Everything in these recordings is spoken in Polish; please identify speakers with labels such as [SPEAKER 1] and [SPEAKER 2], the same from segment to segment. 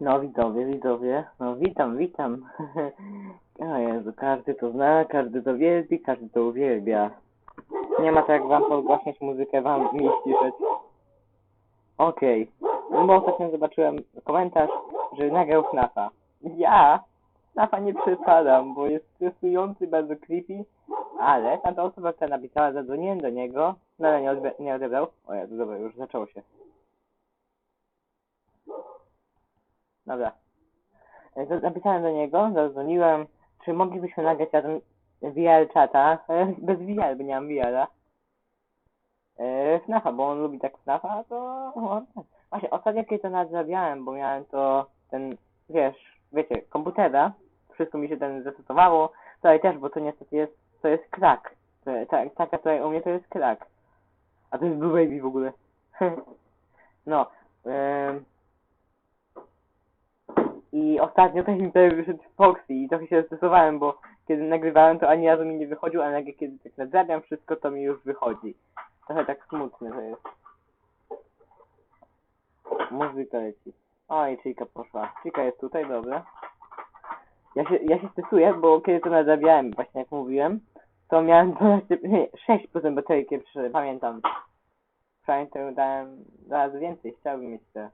[SPEAKER 1] No widzowie, widzowie, no witam, witam. O Jezu, każdy to zna, każdy to wielbi, każdy to uwielbia. Nie ma tak jak wam podgłaśniać muzykę, wam mi ściszeć. Okej, no bo ostatnio zobaczyłem komentarz, że nagrał FNAFa. Ja FNAFa nie przepadam, bo jest stresujący, bardzo creepy, ale tamta osoba, która napisała, zadzwoniłem do niego, no ale nie, nie odebrał. O Jezu, dobra, już zaczęło się. Dobra. E, Napisałem do niego, zadzwoniłem, czy moglibyśmy nagrać razem VR czata, e, bez VR, bo nie mam VR-a. E, FNAFa, bo on lubi tak FNAFa, to... Właśnie, ostatnio kiedy to nadrabiałem, bo miałem to, ten, wiesz, wiecie, komputera, wszystko mi się ten zresetowało, tutaj też, bo to niestety jest, to jest krak. To, ta, taka tutaj u mnie to jest krak. A to jest Blue Baby w ogóle. no, em, i ostatnio też mi tutaj wyszedł Foxy i trochę się stresowałem, bo kiedy nagrywałem to ani razu mi nie wychodził, a nagle kiedy tak nadrabiam wszystko, to mi już wychodzi. Trochę tak smutne to jest. Muzyka leci. Oj, Chica poszła. Chica jest tutaj, dobra. Ja się, ja się stresuję, bo kiedy to nadrabiałem, właśnie jak mówiłem, to miałem 12, nie, 6% baterii, kiedy pamiętam. Przynajmniej dałem dwa razy więcej, chciałbym mieć te.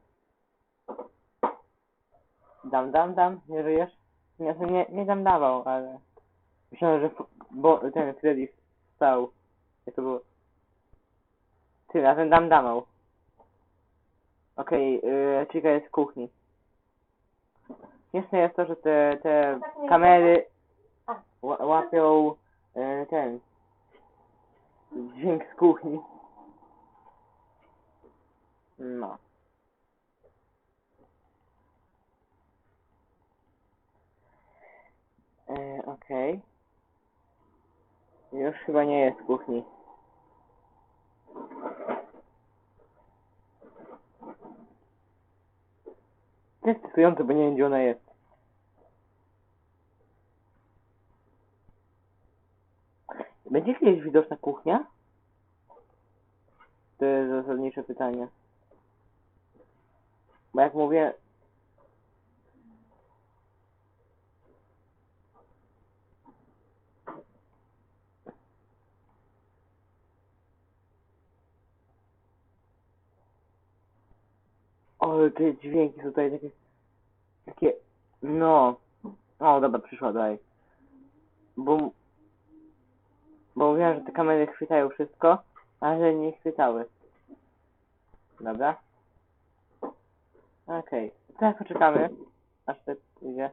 [SPEAKER 1] Dam, dam, dam, nie żyjesz? Nie, nie, nie dam dawał, ale... Myślałem, że bo ten Freddy wstał. Jak to było? Ty, razem dam damał. Okej, okay, Chica jest w kuchni. Śmieszne jest to, że te, te kamery ła- łapią y, ten dźwięk z kuchni. No. E, Okej. Już chyba nie jest w kuchni. To jest stresujące, bo nie wiem gdzie ona jest. Będzie kiedyś widoczna kuchnia? To jest zasadnicze pytanie. Bo jak mówię, O, te dźwięki tutaj takie, takie, no. O, dobra, przyszła, daj. Bo, bo mówiłem, że te kamery chwytają wszystko, ale nie chwytały. Dobra. Okej, teraz poczekamy, aż to idzie.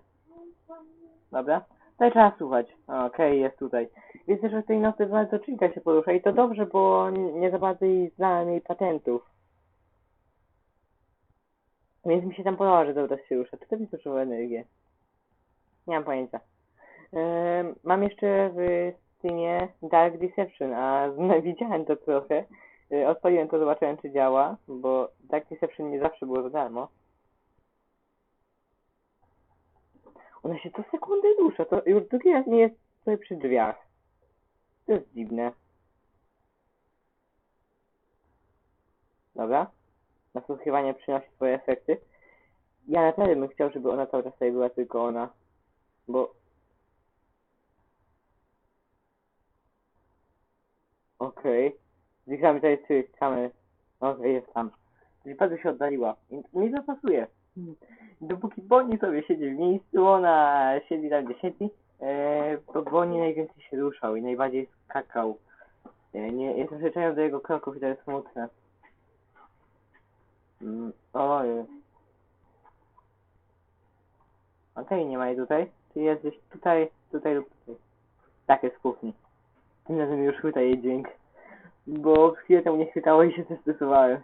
[SPEAKER 1] Dobra. Tutaj trzeba słuchać. Okej, jest tutaj. Widzę, że w tej nocy bardzo Chica się porusza i to dobrze, bo nie, za bardzo znałem jej patentów. Więc mi się tam podoba, że dobra się rusza. To mi zużyło energię? Nie mam pojęcia. Ehm, mam jeszcze w Steamie Dark Deception, a widziałem to trochę. E, Odpaliłem to, zobaczyłem czy działa, bo Dark Deception nie zawsze było za darmo. Ona się co sekundę rusza, to już drugi raz nie jest tutaj przy drzwiach. To jest dziwne. Dobra. Nasłuchiwanie przynosi swoje efekty. Ja naprawdę bym chciał, żeby ona cały czas tutaj była tylko ona. Bo... Okej. Okay. Znikamy tutaj trzy kamery. Okej, jest tam. Czyli bardzo się oddaliła. Mi to pasuje. Dopóki Bonnie sobie siedzi w miejscu, ona siedzi tam, gdzie siedzi, e, to Bonnie najwięcej się ruszał i najbardziej skakał. E, nie, jestem przyczepiony do jego kroków i to jest smutne. Mm, oj. Okej, nie ma jej tutaj. Czy jest gdzieś tutaj, tutaj lub tutaj? Tak, jest w kuchni. Tym razem już chwyta jej dźwięk. Bo chwilę temu nie chwytało i się zestresowałem.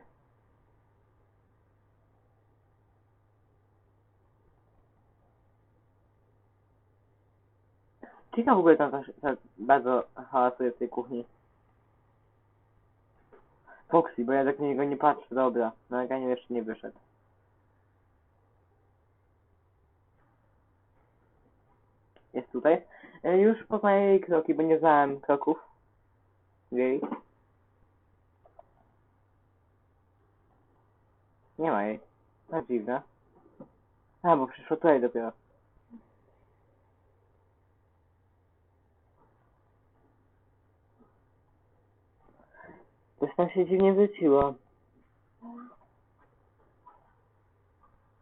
[SPEAKER 1] Chica w ogóle tam bardzo hałasuje w tej kuchni. Foxy, bo ja tak na niego nie patrzę, dobra. Na nagraniu jeszcze nie wyszedł. Jest tutaj. E, Już poznaję jej kroki, bo nie znałem kroków. Jej. Nie ma jej. To dziwne. A, bo przyszło tutaj dopiero. Coś tam się dziwnie wróciło.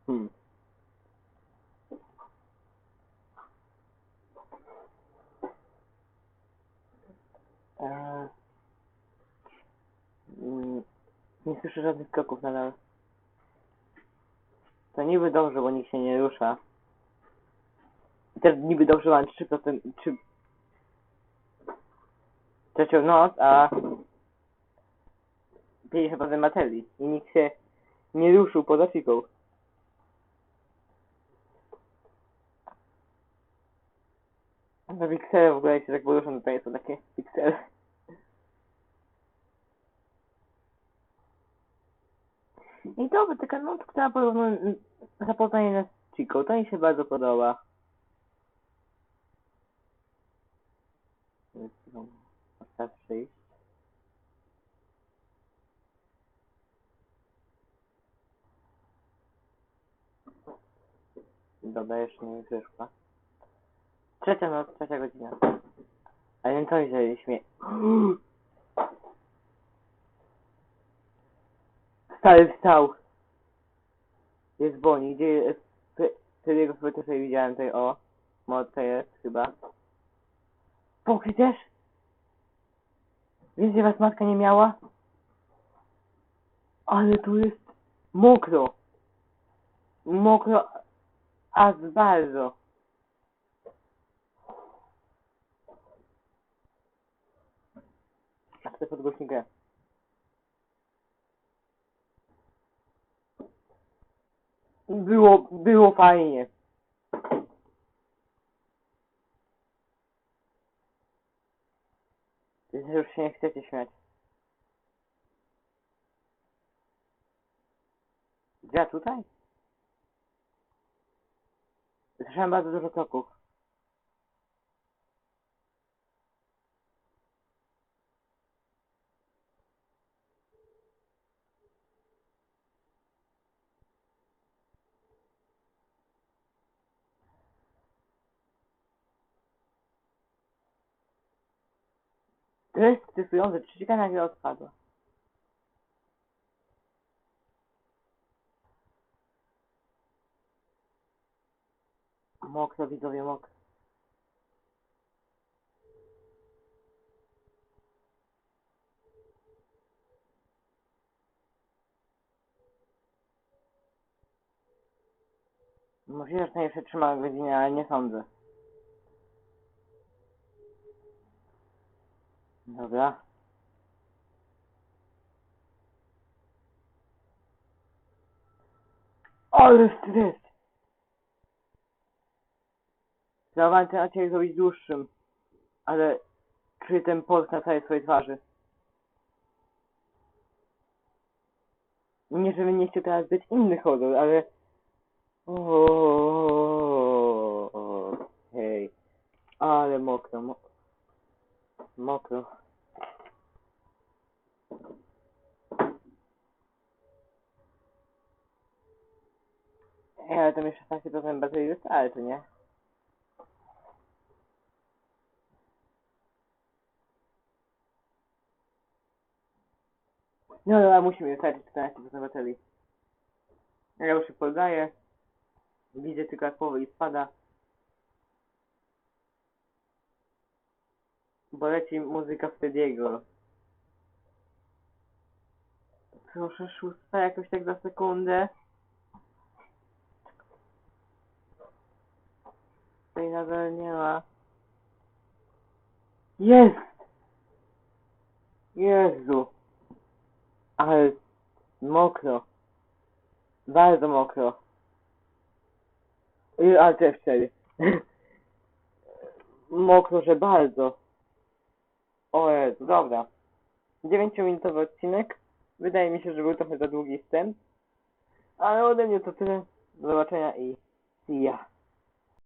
[SPEAKER 1] Hmm. Eee, mm, nie słyszę żadnych kroków nadal. To niby dobrze, bo nikt się nie rusza. I też niby dobrze mam 3%, 3... trzecią noc, a 50% materii. I nikt się nie ruszył poza fiką. Na piksele w ogóle się tak poruszą, tutaj są takie piksele. I dobra, taka nutka, która porównu- zapoznanie nas z Chico, to mi się bardzo podoba. Czas przyjść. Dobra, jeszcze nie wyszła. Trzecia noc, trzecia godzina. A więc coś, że śmie... Stary wstał. Jest Boni, gdzie jest... Jego sobie też widziałem tutaj, o. Motka jest chyba. Pokryjesz? Wiesz, że was matka nie miała? Ale tu jest mokro. Mokro, aż bardzo. A chcę podgłośnić grę. Było, było fajnie. Już się nie chcecie śmiać. Ja tutaj? Słyszałem bardzo dużo kroków. To jest stresujące, trzcika nagle odpadła. Mokro, widzowie, mokro. Możliwe, że to nie przetrzyma godzinę, ale nie sądzę. Dobra. Ale stres! Chciałbym ten odcinek zrobić dłuższym, ale czuję ten pot na całej swojej twarzy. Nie, żebym nie chciał teraz być inny horror, ale... O, hej. Ale mokro, mo... mokro. Ej, ale to mi 16% baterii wystarczy, nie? No dobra, musimy wystarczyć 14% baterii. Ja już się poddaję. Widzę tylko jak powoli spada. Bo leci muzyka Frediego. Proszę szósta jakoś tak za sekundę. Tej nadal nie ma. Jest! Jezu! Ale mokro. Bardzo mokro. I- Ale też wtedy. mokro, że bardzo. O Jezu, dobra. 9-minutowy odcinek. Wydaje mi się, że był trochę za długi wstęp. Ale ode mnie to tyle. Do zobaczenia i see ya.